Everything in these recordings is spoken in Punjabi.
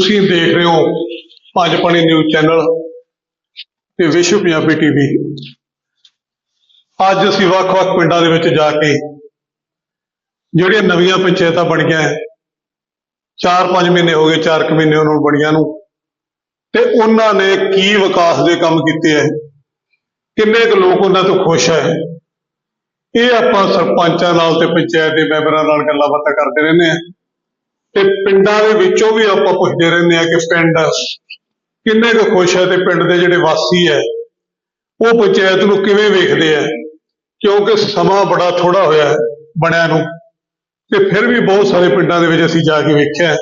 ਤੁਸੀਂ ਦੇਖ ਰਹੇ ਹੋ ਪੰਜ ਪਾਣੀ ਨਿਊਜ਼ ਚੈਨਲ ਤੇ ਵਿਸ਼ਵ ਪੰਜਾਬੀ ਟੀਵੀ ਅੱਜ ਅਸੀਂ ਵੱਖ-ਵੱਖ ਪਿੰਡਾਂ ਦੇ ਵਿੱਚ ਜਾ ਕੇ ਜਿਹੜੀਆਂ ਨਵੀਆਂ ਪੰਚਾਇਤਾਂ ਬਣੀਆਂ ਹੈ, ਚਾਰ ਪੰਜ ਮਹੀਨੇ ਹੋ ਗਏ ਚਾਰ ਕੁ ਮਹੀਨੇ ਉਹਨਾਂ ਨੂੰ ਬਣੀਆਂ ਨੂੰ ਤੇ ਉਹਨਾਂ ਨੇ ਕੀ ਵਿਕਾਸ ਦੇ ਕੰਮ ਕੀਤੇ ਹੈ ਕਿੰਨੇ ਕੁ ਲੋਕ ਉਹਨਾਂ ਤੋਂ ਖੁਸ਼ ਹੈ ਇਹ ਆਪਾਂ ਸਰਪੰਚਾਂ ਨਾਲ ਤੇ ਪੰਚਾਇਤ ਦੇ ਮੈਂਬਰਾਂ ਨਾਲ ਗੱਲਾਂ ਬਾਤਾਂ ਕਰਦੇ ਰਹਿੰਦੇ ਹਾਂ। ਤੇ ਪਿੰਡਾਂ ਦੇ ਵਿੱਚੋਂ ਵੀ ਆਪਾਂ ਪੁੱਛਦੇ ਰਹਿੰਦੇ ਹਾਂ ਕਿ ਪਿੰਡ ਕਿੰਨੇ ਕੁ ਖੁਸ਼ ਹੈ ਤੇ ਪਿੰਡ ਦੇ ਜਿਹੜੇ ਵਾਸੀ ਹੈ, ਉਹ ਪੰਚਾਇਤ ਨੂੰ ਕਿਵੇਂ ਵੇਖਦੇ ਆ ਕਿਉਂਕਿ ਸਮਾਂ ਬੜਾ ਥੋੜਾ ਹੋਇਆ ਹੈ ਬਣਿਆ ਨੂੰ ਤੇ ਫਿਰ ਵੀ ਬਹੁਤ ਸਾਰੇ ਪਿੰਡਾਂ ਦੇ ਵਿੱਚ ਅਸੀਂ ਜਾ ਕੇ ਵੇਖਿਆ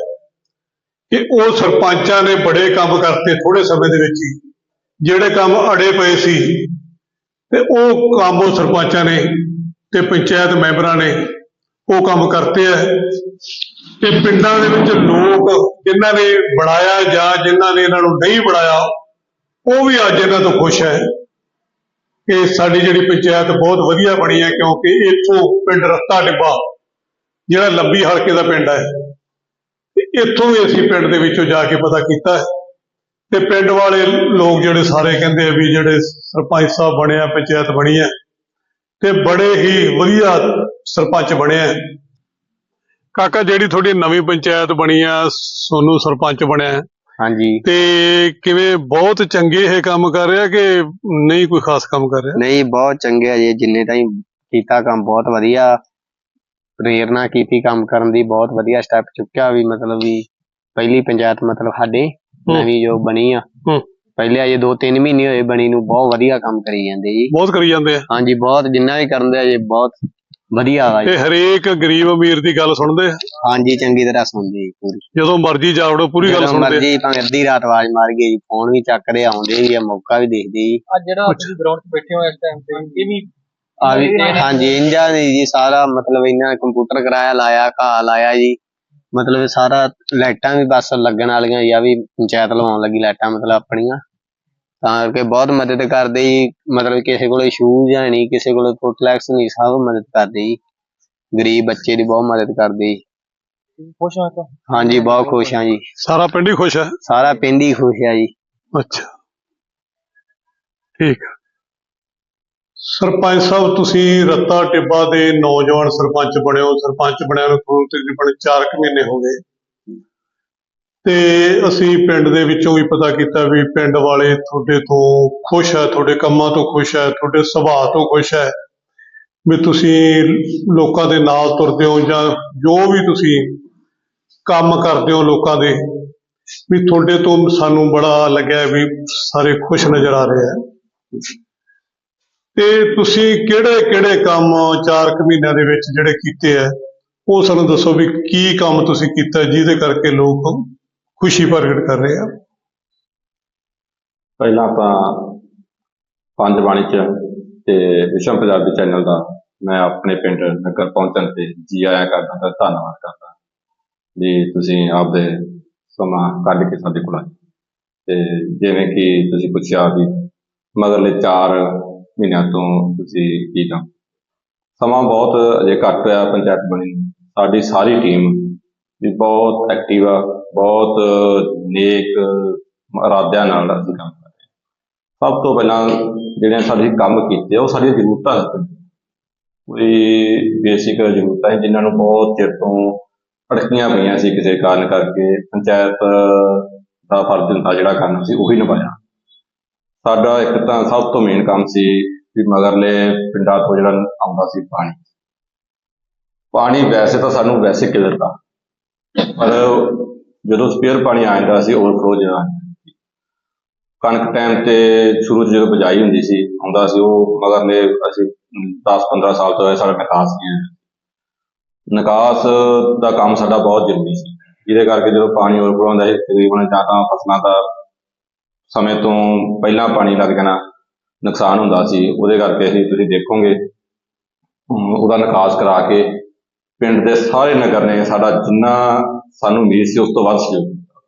ਕਿ ਉਹ ਸਰਪੰਚਾਂ ਨੇ ਬੜੇ ਕੰਮ ਕਰਤੇ ਥੋੜੇ ਸਮੇਂ ਦੇ ਵਿੱਚ ਹੀ, ਜਿਹੜੇ ਕੰਮ ਅੜੇ ਪਏ ਸੀ ਤੇ ਉਹ ਕੰਮ ਉਹ ਸਰਪੰਚਾਂ ਨੇ ਤੇ ਪੰਚਾਇਤ ਮੈਂਬਰਾਂ ਨੇ ਉਹ ਕੰਮ ਕਰਤੇ ਹੈ। ਤੇ ਪਿੰਡਾਂ ਦੇ ਵਿੱਚ ਲੋਕ ਜਿਨ੍ਹਾਂ ਨੇ ਬਣਾਇਆ ਜਾਂ ਜਿਨ੍ਹਾਂ ਨੇ ਇਹਨਾਂ ਨੂੰ ਨਹੀਂ ਬਣਾਇਆ, ਉਹ ਵੀ ਅੱਜ ਇਹਨਾਂ ਤੋਂ ਖੁਸ਼ ਹੈ। ਕਿ ਸਾਡੀ ਜਿਹੜੀ ਪੰਚਾਇਤ ਬਹੁਤ ਵਧੀਆ ਬਣੀ ਹੈ, ਕਿਉਂਕਿ ਇੱਥੋਂ ਪਿੰਡ ਰਸਤਾ ਟਿੱਬਾ, ਜਿਹੜਾ ਲੰਬੀ ਹਲਕੇ ਦਾ ਪਿੰਡ ਹੈ, ਤੇ ਇੱਥੋਂ ਵੀ ਅਸੀਂ ਪਿੰਡ ਦੇ ਵਿੱਚੋਂ ਜਾ ਕੇ ਪਤਾ ਕੀਤਾ ਤੇ ਪਿੰਡ ਵਾਲੇ ਲੋਕ ਜਿਹੜੇ ਸਾਰੇ ਕਹਿੰਦੇ ਆ ਵੀ ਜਿਹੜੇ ਸਰਪੰਚ ਸਾਹਿਬ ਬਣਿਆ ਪੰਚਾਇਤ ਬਣੀ ਹੈ, ਤੇ ਬੜੇ ਹੀ ਵਧੀਆ ਸਰਪੰਚ ਬਣਿਆ ਕਾਕਾ ਜਿਹੜੀ ਤੁਹਾਡੀ ਨਵੀਂ ਪੰਚਾਇਤ ਬਣੀ ਆ ਸੋਨੂੰ ਸਰਪੰਚ ਬਣਿਆ ਹਾਂਜੀ। ਤੇ ਕਿਵੇਂ ਬਹੁਤ ਚੰਗੇ ਇਹ ਕੰਮ ਕਰ ਰਿਹਾ ਕਿ ਨਹੀਂ ਕੋਈ ਖਾਸ ਕੰਮ ਕਰ ਰਿਹਾ? ਨਹੀਂ ਬਹੁਤ ਚੰਗੇ ਆ ਜੀ ਜਿੰਨੇ ਤਾਈਂ ਕੀਤਾ ਕੰਮ ਬਹੁਤ ਵਧੀਆ। ਪ੍ਰੇਰਨਾ ਕੀਤੀ ਕੰਮ ਕਰਨ ਦੀ ਬਹੁਤ ਵਧੀਆ ਸਟੈਪ ਚੁੱਕਿਆ ਵੀ ਮਤਲਬ ਵੀ ਪਹਿਲੀ ਪੰਚਾਇਤ ਮਤਲਬ ਸਾਡੇ ਨਵੀਂ ਜੋ ਬਣੀ ਆ। ਪਹਿਲੇ ਅਜੇ 2-3 ਮਹੀਨੇ ਹੋਏ ਬਣੀ ਨੂੰ ਬਹੁਤ ਵਧੀਆ ਕੰਮ ਕਰੀ ਜਾਂਦੇ ਜੀ। ਬਹੁਤ ਕਰੀ ਜਾਂਦੇ ਆ। ਹਾਂਜੀ ਬਹੁਤ ਜਿੰਨਾ ਵੀ ਕਰਨ ਦੇ ਅਜੇ ਬਹੁਤ ਵਧੀਆ ਵਾ ਜੀ। ਤੇ ਹਰੇਕ ਗਰੀਬ ਅਮੀਰ ਦੀ ਗੱਲ ਸੁਣਦੇ ਆ? ਹਾਂਜੀ ਚੰਗੀ ਤਰ੍ਹਾਂ ਸੁਣਦੇ ਜੀ ਪੂਰੀ। ਜਦੋਂ ਮਰਜ਼ੀ ਜਾ ਵੜੋ ਪੂਰੀ ਗੱਲ ਜਦੋਂ ਸੁਣਦੇ ਆ। ਮਰਜ਼ੀ ਭਾਵੇਂ ਅੱਧੀ ਰਾਤ ਆਵਾਜ਼ ਮਾਰ ਗਈ ਜੀ ਫੋਨ ਵੀ ਚੱਕਦੇ ਆਉਂਦੇ ਵੀ ਆ ਮੌਕਾ ਵੀ ਦੇਖਦੇ ਜੀ। ਅੱਜ ਜਿਹੜਾ ਤੁਸੀਂ ਗਰਾਊਂਡ 'ਚ ਬੈਠੇ ਹੋ ਇਸ ਟਾਈਮ ਤੇ ਇਹ ਵੀ ਆ ਵੀ ਹਾਂਜੀ ਇੰਜਾ ਨੇ ਜੀ ਸਾਰਾ ਮਤਲਬ ਇਹਨਾਂ ਨੇ ਕੰਪਿਊਟਰ ਕਰਾਇਆ ਲਾਇਆ ਘਾਹ ਲਾਇਆ ਜੀ। ਮਤਲਬ ਇਹ ਸਾਰਾ ਲਾਈਟਾਂ ਵੀ ਬਸ ਲੱਗਣ ਵਾਲੀਆਂ ਜਾਂ ਵੀ ਪੰਚਾਇਤ ਲਵਾਉਣ ਲੱਗੀ ਲਾਈਟਾਂ ਮਤਲਬ ਆਪਣੀਆਂ। ਤਾਂ ਕਰਕੇ ਬਹੁਤ ਮਦਦ ਕਰਦੇ ਜੀ। ਮਤਲਬ ਕਿਸੇ ਕੋਲੇ ਸ਼ੂਜ਼ ਜਾਂ ਨਹੀਂ ਕਿਸੇ ਕੋਲੇ ਫੁੱਟਲੈਕਸ ਨਹੀਂ ਸਭ ਮਦਦ ਕਰਦੇ ਜੀ। ਗਰੀਬ ਬੱਚੇ ਦੀ ਬਹੁਤ ਮਦਦ ਕਰਦੇ ਜੀ। ਖੁਸ਼ ਹੋ ਤਾਂ। ਹਾਂਜੀ ਬਹੁਤ ਖੁਸ਼ ਹਾਂ ਜੀ। ਸਾਰਾ ਪਿੰਡ ਹੀ ਖੁਸ਼ ਹੈ? ਸਾਰਾ ਪਿੰਡ ਹੀ ਖੁਸ਼ ਆ ਜੀ। ਅੱਛਾ। ਠੀਕ। ਸਰਪੰਚ ਸਾਹਿਬ ਤੁਸੀਂ ਰੱਤਾ ਟਿੱਬਾ ਦੇ ਨੌਜਵਾਨ ਸਰਪੰਚ ਬਣੇ ਹੋ। ਸਰਪੰਚ ਬਣਿਆ ਨੂੰ ਤੁਹਾਨੂੰ ਤਕਰੀਬਨ 4 ਕੁ ਮਹੀਨੇ ਹੋ ਗਏ। ਤੇ ਅਸੀਂ ਪਿੰਡ ਦੇ ਵਿੱਚੋਂ ਵੀ ਪਤਾ ਕੀਤਾ ਵੀ ਪਿੰਡ ਵਾਲੇ ਤੁਹਾਡੇ ਤੋਂ ਖੁਸ਼ ਹੈ ਤੁਹਾਡੇ ਕੰਮਾਂ ਤੋਂ ਖੁਸ਼ ਹੈ ਤੁਹਾਡੇ ਸੁਭਾਅ ਤੋਂ ਖੁਸ਼ ਹੈ ਵੀ ਤੁਸੀਂ ਲੋਕਾਂ ਦੇ ਨਾਲ ਤੁਰਦੇ ਹੋ ਜਾਂ ਜੋ ਵੀ ਤੁਸੀਂ ਕੰਮ ਕਰਦੇ ਹੋ ਲੋਕਾਂ ਦੇ, ਵੀ ਤੁਹਾਡੇ ਤੋਂ ਸਾਨੂੰ ਬੜਾ ਲੱਗਿਆ ਵੀ ਸਾਰੇ ਖੁਸ਼ ਨਜ਼ਰ ਆ ਰਹੇ ਆ। ਤੇ ਤੁਸੀਂ ਕਿਹੜੇ ਕਿਹੜੇ ਕੰਮ ਚਾਰ ਕੁ ਮਹੀਨਿਆਂ ਦੇ ਵਿੱਚ ਜਿਹੜੇ ਕੀਤੇ ਆ, ਉਹ ਸਾਨੂੰ ਦੱਸੋ ਵੀ ਕੀ ਕੰਮ ਤੁਸੀਂ ਕੀਤਾ ਜਿਹਦੇ ਕਰਕੇ ਲੋਕ ਖੁਸ਼ੀ ਪ੍ਰਗਟ ਕਰ ਰਹੇ ਆ। ਪਹਿਲਾਂ ਆਪਾਂ ਪੰਜ ਬਾਣੀ ਚ ਤੇ ਵਿਸ਼ਵ ਪੰਜਾਬੀ ਚੈਨਲ ਦਾ ਮੈਂ ਆਪਣੇ ਪਿੰਡ ਨਗਰ ਪਹੁੰਚਣ ਤੇ ਜੀ ਆਇਆਂ ਕਰਦਾ ਤੇ ਧੰਨਵਾਦ ਕਰਦਾ। ਵੀ ਤੁਸੀਂ ਆਪਦੇ ਸਮਾਂ ਕੱਢ ਕੇ ਸਾਡੇ ਕੋਲ ਆਏ। ਤੇ ਜਿਵੇਂ ਕਿ ਤੁਸੀਂ ਪੁੱਛਿਆ ਵੀ ਮਗਰਲੇ 4 ਮਹੀਨਿਆਂ ਤੋਂ ਤੁਸੀਂ ਕੀ ਕੰਮ ਸਮਾਂ ਬਹੁਤ ਅਜੇ ਘੱਟ ਹੋਇਆ, ਪੰਚਾਇਤ ਬਣੀ। ਸਾਡੀ ਸਾਰੀ ਟੀਮ ਵੀ ਬਹੁਤ ਐਕਟਿਵ ਆ ਬਹੁਤ ਨੇਕ ਇਰਾਦਿਆਂ ਨਾਲ ਅਸੀਂ ਕੰਮ ਕਰ ਰਹੇ ਹਾਂ। ਸਭ ਤੋਂ ਪਹਿਲਾਂ ਜਿਹੜੇ ਸਾਡੇ ਕੰਮ ਕੀਤੇ ਆ, ਉਹ ਸਾਡੀਆਂ ਜ਼ਰੂਰਤਾਂ ਸੀ ਕੋਈ ਬੇਸਿਕ ਜ਼ਰੂਰਤਾਂ ਸੀ ਜਿਨ੍ਹਾਂ ਨੂੰ ਬਹੁਤ ਚਿਰ ਤੋਂ ਅੜਕੀਆਂ ਪਈਆਂ ਸੀ ਕਿਸੇ ਕਾਰਨ ਕਰਕੇ ਪੰਚਾਇਤ ਦਾ ਫਰਜ਼ ਹੁੰਦਾ ਜਿਹੜਾ ਕੰਮ ਸੀ ਉਹੀ ਨਿਭਾਇਆ। ਸਾਡਾ ਇੱਕ ਤਾਂ ਸਭ ਤੋਂ ਮੇਨ ਕੰਮ ਸੀ ਵੀ ਮਗਰਲੇ ਪਿੰਡਾਂ ਤੋਂ ਜਿਹੜਾ ਆਉਂਦਾ ਸੀ ਪਾਣੀ। ਪਾਣੀ ਵੈਸੇ ਤਾਂ ਸਾਨੂੰ ਵੈਸੇ ਕਿਲਰਦਾ ਪਰ ਜਦੋਂ ਸਪੇਅਰ ਪਾਣੀ ਆ ਜਾਂਦਾ ਸੀ, ਓਵਰਫਲੋ ਜਿਹੜਾ ਕਣਕ ਟਾਈਮ ਤੇ ਸ਼ੁਰੂ 'ਚ ਜਦੋਂ ਬਜਾਈ ਹੁੰਦੀ ਸੀ, ਆਉਂਦਾ ਸੀ, ਉਹ ਮਗਰਲੇ ਅਸੀਂ 10-15 ਸਾਲ ਤੋਂ ਇਹ ਸਾਡਾ ਨਿਕਾਸ ਨਹੀਂ ਹੈ ਨਿਕਾਸ ਦਾ ਕੰਮ ਸਾਡਾ ਬਹੁਤ ਜ਼ਰੂਰੀ ਸੀ। ਜਿਹਦੇ ਕਰਕੇ ਜਦੋਂ ਪਾਣੀ ਓਵਰਫਲੋ ਹੁੰਦਾ ਸੀ, ਤਕਰੀਬਨ ਜਾਂ ਤਾਂ ਫਸਲਾਂ ਦਾ ਸਮੇਂ ਤੋਂ ਪਹਿਲਾਂ ਪਾਣੀ ਲੱਗ ਜਾਣਾ ਨੁਕਸਾਨ ਹੁੰਦਾ ਸੀ। ਉਹਦੇ ਕਰਕੇ ਅਸੀਂ ਤੁਸੀਂ ਦੇਖੋਗੇ, ਉਹਦਾ ਨਿਕਾਸ ਕਰਾ ਕੇ ਪਿੰਡ ਦੇ ਸਾਰੇ ਨਗਰ ਨੇ ਸਾਡਾ ਜਿੰਨਾ ਸਾਨੂੰ ਉਮੀਦ ਸੀ, ਉਸ ਤੋਂ ਵੱਧ ਸਹਿਯੋਗ ਕੀਤਾ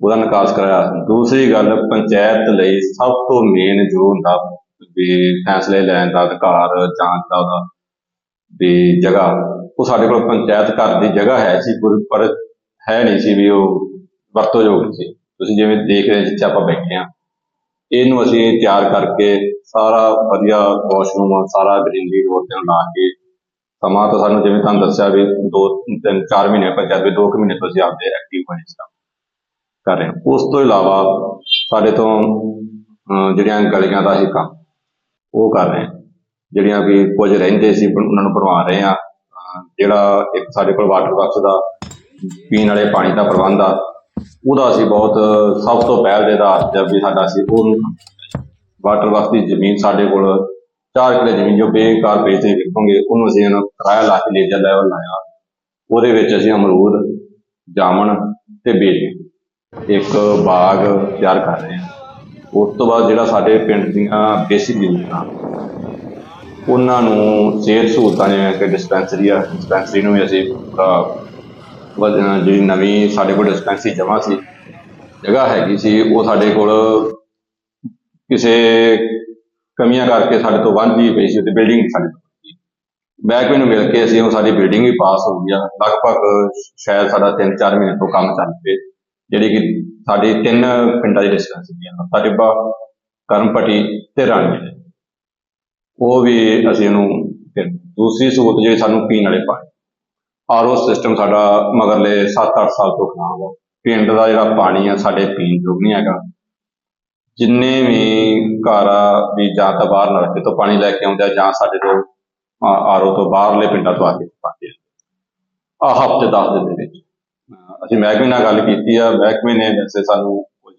ਉਹਦਾ ਨਿਕਾਸ ਕਰਾਇਆ। ਦੂਸਰੀ ਗੱਲ, ਪੰਚਾਇਤ ਲਈ ਸਭ ਤੋਂ ਮੇਨ ਜੋ ਹੁੰਦਾ ਵੀ ਫੈਸਲੇ ਲੈਣ ਦਾ, ਅਧਿਕਾਰ ਜਾਂਚ ਦਾ, ਉਹਦਾ ਵੀ ਜਗ੍ਹਾ, ਉਹ ਸਾਡੇ ਕੋਲ ਪੰਚਾਇਤ ਘਰ ਦੀ ਜਗ੍ਹਾ ਹੈ ਸੀ ਪਰ- ਪਰ ਹੈ ਨਹੀਂ ਸੀ ਵੀ ਉਹ ਵਰਤੋਂਯੋਗ ਸੀ। ਤੁਸੀਂ ਜਿਵੇਂ ਦੇਖ ਰਹੇ ਜਿੱਥੇ ਆਪਾਂ ਬੈਠੇ ਆ ਇਹਨੂੰ ਅਸੀਂ ਤਿਆਰ ਕਰਕੇ ਸਾਰਾ ਵਧੀਆ ਵਾਸ਼ਰੂਮ ਸਾਰਾ ਗ੍ਰੀਨਰੀ ਰੋਡ ਤੇ ਲਾ ਕੇ ਸਮਾਂ ਤਾਂ ਸਾਨੂੰ ਜਿਵੇਂ ਤੁਹਾਨੂੰ ਦੱਸਿਆ ਵੀ ਦੋ, ਤਿੰਨ, ਚਾਰ ਮਹੀਨੇ ਪੰਚਾਇਤ ਵੀ ਦੋ ਕੁ ਮਹੀਨੇ ਤੋਂ ਅਸੀਂ ਆਪਦੇ ਐਕਟਿਵ ਹੋਏ ਇਸ ਕੰਮ ਕਰ ਰਹੇ ਹਾਂ। ਉਸ ਤੋਂ ਇਲਾਵਾ ਸਾਡੇ ਤੋਂ ਜਿਹੜੀਆਂ ਗਲੀਆਂ ਦਾ ਹੀ ਕੰਮ, ਉਹ ਕਰ ਰਹੇ ਜਿਹੜੀਆਂ ਵੀ ਕੁਝ ਰਹਿੰਦੇ ਸੀ ਉਹਨਾਂ ਨੂੰ ਬਣਵਾ ਰਹੇ ਆ ਜਿਹੜਾ ਇੱਕ ਸਾਡੇ ਕੋਲ ਵਾਟਰ ਵਰਕਸ ਦਾ, ਪੀਣ ਵਾਲੇ ਪਾਣੀ ਦਾ ਪ੍ਰਬੰਧ ਆ, ਉਹਦਾ ਅਸੀਂ ਬਹੁਤ ਸਭ ਤੋਂ ਪਹਿਲ ਦੇ ਆਧਾਰ ਤੇ ਵੀ ਸਾਡਾ ਸੀ, ਉਹ ਵਾਟਰ ਵਰਕਸ ਦੀ ਜ਼ਮੀਨ ਸਾਡੇ ਕੋਲ 4 ਕਿਲੇ ਜ਼ਮੀਨ ਜੋ ਬੇਕਾਰ ਵੇਚ ਤੇ ਵਿਕੋਗੇ ਉਹਨੂੰ ਅਸੀਂ ਉਹਨੂੰ ਕਿਰਾਇਆ ਲਾ ਕੇ ਲੇਜਰ ਲੈਵਲ ਲਾਇਆ ਉਹਦੇ ਵਿੱਚ ਅਸੀਂ ਅਮਰੂਦ, ਜਾਮਣ ਤੇ ਬੇਲ, ਇੱਕ ਬਾਗ ਤਿਆਰ ਕਰ ਰਹੇ ਹਾਂ। ਉਸ ਤੋਂ ਬਾਅਦ ਜਿਹੜਾ ਸਾਡੇ ਪਿੰਡ ਦੀਆਂ ਬੇਸਿਕ ਜ਼ਰੂਰਤਾਂ ਉਹਨਾਂ ਨੂੰ ਸਿਹਤ ਸਹੂਲਤਾਂ ਜਿਵੇਂ ਕਿ ਡਿਸਪੈਂਸਰੀ ਆ ਡਿਸਪੈਂਸਰੀ ਨੂੰ ਵੀ ਅਸੀਂ ਪੂਰਾ ਜਿਹੜੀ ਨਵੀਂ ਸਾਡੇ ਕੋਲ ਡਿਸਪੈਂਸਰੀ ਜਮ੍ਹਾਂ ਸੀ, ਜਗ੍ਹਾ ਹੈਗੀ ਸੀ, ਉਹ ਸਾਡੇ ਕੋਲ ਕਿਸੇ ਕਮੀਆਂ ਕਰਕੇ ਸਾਡੇ ਤੋਂ ਵਾਂਝੀ ਪਈ ਸੀ ਤੇ ਬਿਲਡਿੰਗ ਨਹੀਂ ਸਾਡੇ ਤੋਂ ਬੈਕਵੇ ਨੂੰ ਮਿਲ ਕੇ ਅਸੀਂ ਉਹ ਸਾਡੀ ਬਿਲਡਿੰਗ ਵੀ ਪਾਸ ਹੋ ਗਈ ਆ। ਲਗਭਗ ਸ਼ਾਇਦ ਸਾਡਾ 3-4 ਮਹੀਨੇ ਤੋਂ ਕੰਮ ਚੱਲ ਪਏ। ਜਿਹੜੀ ਕਿ ਸਾਡੀ ਤਿੰਨ ਪਿੰਡਾਂ ਦੀ ਡਿਸਪੈਂਸਰੀ ਆ ਸਾਡੇਬਾ ਕਰਮਪਟੀ ਤੇ ਰਾਣੀ। ਉਹ ਵੀ ਅਸੀਂ ਉਹਨੂੰ ਫਿਰ ਦੂਸਰੀ ਸਹੂਲਤ ਜਿਹੜੀ ਸਾਨੂੰ ਪੀਣ ਵਾਲੇ ਪਾਣੀ ਆਰਓ ਸਿਸਟਮ ਸਾਡਾ ਮਗਰਲੇ 7-8 ਸਾਲ ਤੋਂ ਖਰਾਬ ਆ। ਪਿੰਡ ਦਾ ਜਿਹੜਾ ਪਾਣੀ ਆ, ਸਾਡੇ ਪੀਣ ਯੋਗ ਨਹੀਂ ਹੈਗਾ। ਜਿੰਨੇ ਵੀ ਘਰ ਆ, ਵੀ ਜਾਂ ਤਾਂ ਬਾਹਰ ਨਲਕੇ ਤੋਂ ਪਾਣੀ ਲੈ ਕੇ ਆਉਂਦੇ ਆ, ਜਾਂ ਸਾਡੇ ਤੋਂ ਆਰਓ ਤੋਂ ਬਾਹਰਲੇ ਪਿੰਡਾਂ ਤੋਂ ਆ ਕੇ ਪਾਉਂਦੇ ਆ। ਆਹ ਹਫ਼ਤੇ 10 ਦਿਨ ਦੇ ਵਿੱਚ। ਅਸੀਂ ਮਹਿਕਮੇ ਨਾਲ ਗੱਲ ਕੀਤੀ ਆ। ਮਹਿਕਮੇ ਨੇ ਵੈਸੇ ਸਾਨੂੰ ਕੁਝ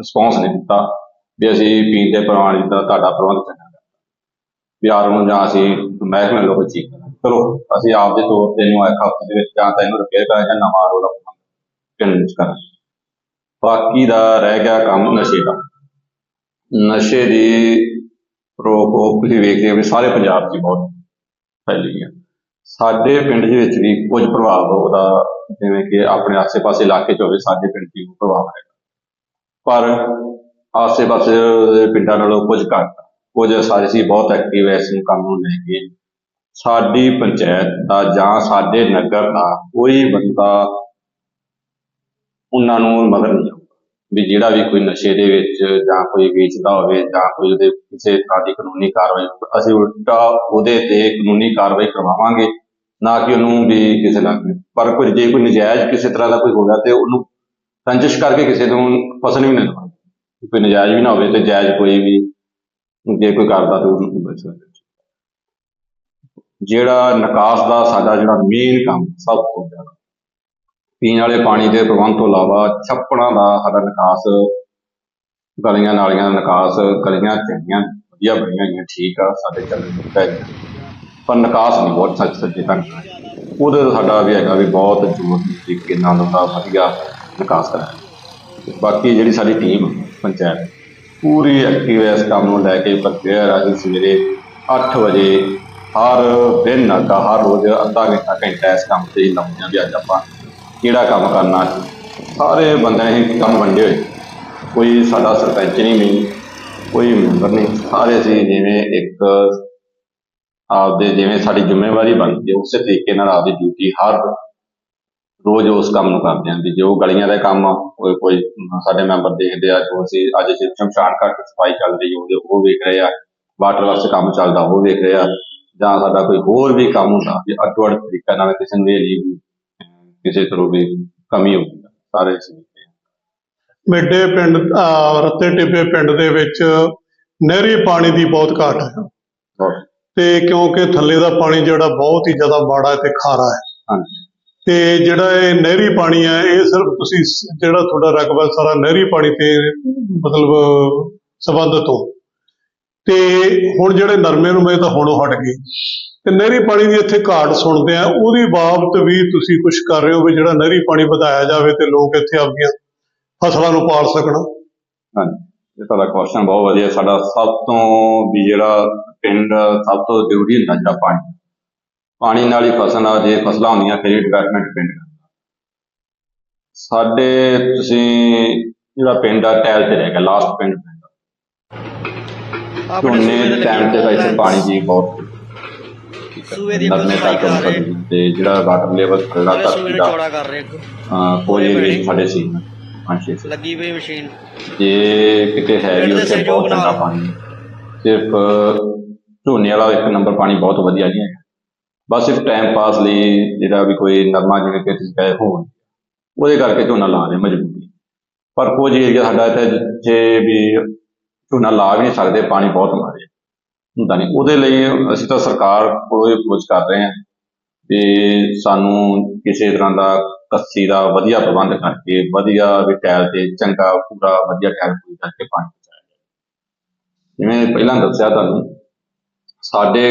ਰਿਸਪੌਂਸ ਨਹੀਂ ਦਿੱਤਾ ਵੀ ਅਸੀਂ ਪੀਣ ਦੇ ਪ੍ਰਵਾਨ ਦਾ ਤੁਹਾਡਾ ਪ੍ਰਬੰਧ ਚੰਗਾ ਹੈ ਵੀ ਆਰਓ ਨੂੰ ਜਾਂ ਅਸੀਂ ਮਹਿਕਮੇ ਲੋਕ ਠੀਕ ਕਰਾਂਗੇ। ਚਲੋ, ਅਸੀਂ ਆਪ ਦੇ ਤੌਰ ਤੇ ਇਹਨੂੰ ਇੱਕ ਹਫ਼ਤੇ ਦੇ ਵਿੱਚ ਜਾਂ ਤਾਂ ਇਹਨੂੰ ਰਿਪੇਅਰ ਕਰਾਂ ਜਾਂ ਨਵਾਂ ਆਰਓ ਦਾ ਪ੍ਰਬੰਧ ਪਿੰਡ ਵਿੱਚ ਕਰਾਂ ਬਾਕੀ ਦਾ ਰਹਿ ਗਿਆ ਕੰਮ ਨਸ਼ੇ ਦਾ। ਨਸ਼ੇ ਦੀ ਰੋਕ ਪ੍ਰੋਕੋਪ ਤੁਸੀਂ ਵੇਖਦੇ ਹੋ ਵੀ ਸਾਰੇ ਪੰਜਾਬ 'ਚ ਹੀ ਬਹੁਤ ਫੈਲੀ ਹੈ ਸਾਡੇ ਪਿੰਡ ਦੇ ਵਿੱਚ ਵੀ ਕੁਝ ਪ੍ਰਭਾਵ ਉਹਦਾ ਜਿਵੇਂ ਕਿ ਆਪਣੇ ਆਸੇ-ਪਾਸੇ ਇਲਾਕੇ 'ਚ ਹੋਵੇ, ਸਾਡੇ ਪਿੰਡ 'ਚ ਵੀ ਪ੍ਰਭਾਵ ਹੈ ਪਰ ਆਸੇ-ਪਾਸੇ ਦੇ ਪਿੰਡਾਂ ਨਾਲੋਂ ਕੁਝ ਘੱਟ ਆ। ਕੁਝ ਸਾਰੇ ਸੀ ਬਹੁਤ ਐਕਟਿਵ ਐ ਇਸ ਨੂੰ ਕੰਮ ਨੂੰ ਲੈ ਕੇ ਸਾਡੀ ਪੰਚਾਇਤ ਦਾ ਜਾਂ ਸਾਡੇ ਨਗਰ ਦਾ ਕੋਈ ਬੰਦਾ ਉਹਨਾਂ ਨੂੰ ਮਗਰ ਨਹੀਂ ਵੀ ਜਿਹੜਾ ਵੀ ਕੋਈ ਨਸ਼ੇ ਦੇ ਵਿੱਚ ਜਾਂ ਕੋਈ ਵੇਚਦਾ ਹੋਵੇ ਜਾਂ ਕੋਈ ਉਹਦੇ ਕਿਸੇ ਤਰ੍ਹਾਂ ਦੀ ਕਾਨੂੰਨੀ ਕਾਰਵਾਈ ਅਸੀਂ ਉਲਟਾ ਉਹਦੇ ਤੇ ਕਾਨੂੰਨੀ ਕਾਰਵਾਈ ਕਰਵਾਵਾਂਗੇ, ਨਾ ਕਿ ਉਹਨੂੰ ਵੀ ਕਿਸੇ ਨਾਲ ਪਰ ਕੋਈ ਜੇ ਕੋਈ ਨਜਾਇਜ਼ ਕਿਸੇ ਤਰ੍ਹਾਂ ਦਾ ਕੋਈ ਹੋ ਗਿਆ ਤੇ ਉਹਨੂੰ ਰੰਜਿਸ਼ ਕਰਕੇ ਕਿਸੇ ਨੂੰ ਫਸਣ ਵੀ ਨਹੀਂ ਦੇਵਾਂਗੇ। ਕੋਈ ਨਜਾਇਜ਼ ਵੀ ਨਾ ਹੋਵੇ ਤੇ ਜਾਇਜ਼ ਕੋਈ ਵੀ ਜੇ ਕੋਈ ਕਰਦਾ ਤਾਂ ਉਹਨੂੰ ਬਚ ਜਿਹੜਾ ਨਿਕਾਸ ਦਾ ਸਾਡਾ ਜਿਹੜਾ ਮੇਨ ਕੰਮ ਸਭ ਤੋਂ ਜ਼ਿਆਦਾ ਪੀਣ ਵਾਲੇ ਪਾਣੀ ਦੇ ਪ੍ਰਬੰਧ ਤੋਂ ਇਲਾਵਾ ਛੱਪੜਾਂ ਦਾ ਸਾਡਾ ਨਿਕਾਸ, ਗਲੀਆਂ ਨਾਲੀਆਂ ਦਾ ਨਿਕਾਸ, ਗਲੀਆਂ ਚੰਗੀਆਂ ਵਧੀਆ ਬਣੀਆਂ ਗਈਆਂ ਠੀਕ ਆ, ਸਾਡੇ ਚੱਲਣ ਪੈ ਪਰ ਨਿਕਾਸ ਨਹੀਂ ਬਹੁਤ ਸੱਚ ਸੱਚੇ ਢੰਗ ਨਾਲ ਉਹਦੇ ਤੋਂ ਸਾਡਾ ਵੀ ਹੈਗਾ ਵੀ ਬਹੁਤ ਜ਼ੋਰ ਤਰੀਕੇ ਨਾਲ ਉਹਦਾ ਵਧੀਆ ਨਿਕਾਸ ਕਰਾਂਗੇ ਬਾਕੀ ਜਿਹੜੀ ਸਾਡੀ ਟੀਮ ਪੰਚਾਇਤ, ਪੂਰੀ ਐਕਟਿਵ ਹੈ ਇਸ ਕੰਮ ਨੂੰ ਲੈ ਕੇ ਪ੍ਰਪੇਅਰ ਅੱਜ ਸਵੇਰੇ 8 ਵਜੇ ਹਰ ਦਿਨ ਦਾ ਹਰ ਰੋਜ਼ ਅੱਧਾ ਘੰਟਾ ਘੰਟਾ ਇਸ ਕੰਮ ਤੇ ਲਾਉਂਦੇ ਹਾਂ ਵੀ ਅੱਜ ਆਪਾਂ ਕਿਹੜਾ ਕੰਮ ਕਰਨਾ? ਸਾਰੇ ਬੰਦਿਆਂ ਨੇ ਕੰਮ ਵੰਡੇ ਹੋਏ। ਕੋਈ ਸਾਡਾ ਸਰਪੰਚ ਨਹੀਂ ਨਹੀਂ ਕੋਈ ਮੈਂਬਰ ਨਹੀਂ। ਸਾਰੇ ਅਸੀਂ ਜਿਵੇਂ ਇੱਕ ਆਪਦੇ ਜਿਵੇਂ ਸਾਡੀ ਜ਼ਿੰਮੇਵਾਰੀ ਬਣਦੀ ਹੈ, ਉਸੇ ਤਰੀਕੇ ਨਾਲ ਆਪਦੀ ਡਿਊਟੀ ਹਰ ਰੋਜ਼ ਉਸ ਕੰਮ ਨੂੰ ਕਰਦੇ ਹਾਂ ਜੋ ਗਲੀਆਂ ਦਾ ਕੰਮ ਕੋਈ ਕੋਈ ਸਾਡੇ ਮੈਂਬਰ ਦੇਖਦੇ ਆ, ਜੋ ਅਸੀਂ ਅੱਜ ਸ਼ਮਸ਼ਾਨ ਘਾਟ ਦੀ ਸਫ਼ਾਈ ਚੱਲ ਰਹੀ ਹੋਵੇ ਉਹ ਵੇਖ ਰਹੇ ਆ ਵਾਟਰ ਵਰਕਸ ਕੰਮ ਚੱਲਦਾ, ਉਹ ਵੇਖ ਰਹੇ ਆ। ਜਾਂ ਸਾਡਾ ਕੋਈ ਹੋਰ ਵੀ ਕੰਮ ਹੁੰਦਾ, ਵੀ ਅੱਡੋ ਅੱਡ ਤਰੀਕੇ ਨਾਲ ਕਿਸੇ ਨੂੰ ਇਹ ਨਹੀਂ ਵੀ ਕਿਸੇ ਤਰ੍ਹਾਂ ਦੀ ਕਮੀ ਆ ਸਾਰੇ ਮਿੱਡੇ ਪਿੰਡ ਅਹ ਰੱਤੇ ਟਿੱਬੇ ਪਿੰਡ ਦੇ ਵਿੱਚ ਨਹਿਰੀ ਪਾਣੀ ਦੀ ਬਹੁਤ ਘਾਟ ਹੈ। ਬਹੁਤ ਤੇ ਕਿਉਂਕਿ ਥੱਲੇ ਦਾ ਪਾਣੀ ਜਿਹੜਾ ਬਹੁਤ ਹੀ ਜ਼ਿਆਦਾ ਮਾੜਾ ਤੇ ਖਾਰਾ ਹੈ। ਹਾਂਜੀ। ਤੇ ਜਿਹੜਾ ਇਹ ਨਹਿਰੀ ਪਾਣੀ ਹੈ ਇਹ ਸਿਰਫ ਤੁਸੀਂ ਸ- ਜਿਹੜਾ ਤੁਹਾਡਾ ਰਕਬਾ ਸਾਰਾ ਨਹਿਰੀ ਪਾਣੀ ਤੇ ਮਤਲਬ ਸੰਬੰਧਿਤ ਹੋ। ਤੇ ਹੁਣ ਜਿਹੜੇ ਨਰਮੇ ਨੂੰ ਮੈਂ ਤਾਂ ਹੁਣ ਉਹ ਹਟ ਗਏ। ਤੇ ਨਹਿਰੀ ਪਾਣੀ ਦੀ ਇੱਥੇ ਘਾਟ ਸੁਣਦੇ ਆ। ਉਹਦੀ ਬਾਬਤ ਵੀ ਤੁਸੀਂ ਕੁਝ ਕਰ ਰਹੇ ਹੋ ਵੀ ਜਿਹੜਾ ਨਹਿਰੀ ਪਾਣੀ ਵਧਾਇਆ ਜਾਵੇ ਤੇ ਲੋਕ ਇੱਥੇ ਆਪਣੀਆਂ ਫਸਲਾਂ ਨੂੰ ਪਾਲ ਸਕਣ। ਹਾਂਜੀ। ਇਹ ਤੁਹਾਡਾ ਕੁਐਸਚਨ ਬਹੁਤ ਵਧੀਆ। ਸਾਡਾ ਸਭ ਤੋਂ ਵੀ ਜਿਹੜਾ ਪਿੰਡ ਸਭ ਤੋਂ ਜ਼ਰੂਰੀ ਹੁੰਦਾ ਜਿਹੜਾ ਪਾਣੀ। ਪਾਣੀ ਨਾਲ ਹੀ ਫਸਲ ਆ ਜੇ ਫਸਲਾਂ ਹੁੰਦੀਆਂ ਫਿਰ ਡਿਵੈਲਪਮੈਂਟ ਪਿੰਡ ਕਰਦਾ ਸਾਡੇ ਤੁਸੀਂ ਜਿਹੜਾ ਪਿੰਡ ਆ ਟੈਲ ਤੇ ਰਹਿ ਗਿਆ ਲਾਸਟ ਪਿੰਡ ਪਿੰਡ ਝੋਨੇ ਟਾਈਮ ਤੇ ਵੈਸੇ ਪਾਣੀ ਦੀ ਬਹੁਤ ਸੂਏ ਦੀ ਨਰਮੇ ਤੱਕ ਤੇ ਜਿਹੜਾ ਵਾਟਰ ਲੈਵਲ ਜਿਹੜਾ ਅਗਲੇ ਸੂਏ ਧਰਤੀ ਨੂੰ ਦਾ। ਚੌੜਾ ਕਰ ਰਹੇ ਕੋਈ ਏਰੀਆ ਸਾਡੇ ਸੀ ਸੀ। ਲੱਗੀ ਪਈ ਮਸ਼ੀਨ ਜੇ ਕਿਤੇ ਹੈ ਵੀ ਦੇ ਉੱਥੇ ਬਹੁਤ ਠੰਡਾ। ਪਾਣੀ। ਸਿਰਫ ਝੋਨੇ ਵਾਲਾ ਇੱਕ ਨੰਬਰ ਪਾਣੀ ਬਹੁਤ ਵਧੀਆ ਨਹੀਂ ਬਸ ਸਿਰਫ ਟਾਈਮ ਪਾਸ ਲਈ ਜਿਹੜਾ ਵੀ ਕੋਈ ਨਰਮਾ ਜਿਵੇਂ ਕਿ ਤੁਸੀਂ ਕਹੇ ਹੋਣ ਉਹਦੇ ਕਰਕੇ ਝੋਨਾ ਲਾ ਰਹੇ ਮਜਬੂਰੀ। ਪਰ ਕੁਝ ਏਰੀਆ ਸਾਡਾ ਇੱਥੇ ਜਿੱਥੇ ਵੀ ਝੋਨਾ ਲਾ ਵੀ ਨਹੀਂ ਸਕਦੇ ਪਾਣੀ ਬਹੁਤ ਮਾਰੇ ਹੁੰਦਾ ਨਹੀਂ। ਉਹਦੇ ਲਈ ਅਸੀਂ ਤਾਂ ਸਰਕਾਰ ਕੋਲੋਂ ਇਹ ਪੁੱਛ ਕਰ ਰਹੇ ਹਾਂ ਤੇ ਸਾਨੂੰ ਕਿਸੇ ਤਰ੍ਹਾਂ ਦਾ ਕੱਸੀ ਦਾ ਵਧੀਆ ਪ੍ਰਬੰਧ ਕਰਕੇ, ਵਧੀਆ ਵੀ ਟਾਇਲ ਤੇ ਚੰਗਾ, ਪੂਰਾ, ਵਧੀਆ ਟਾਇਲ ਪੂਰੀ ਕਰਕੇ ਪਾਣੀ ਪਹੁੰਚਾਇਆ ਜਾਏ ਜਿਵੇਂ ਪਹਿਲਾਂ ਦੱਸਿਆ ਤੁਹਾਨੂੰ, ਸਾਡੇ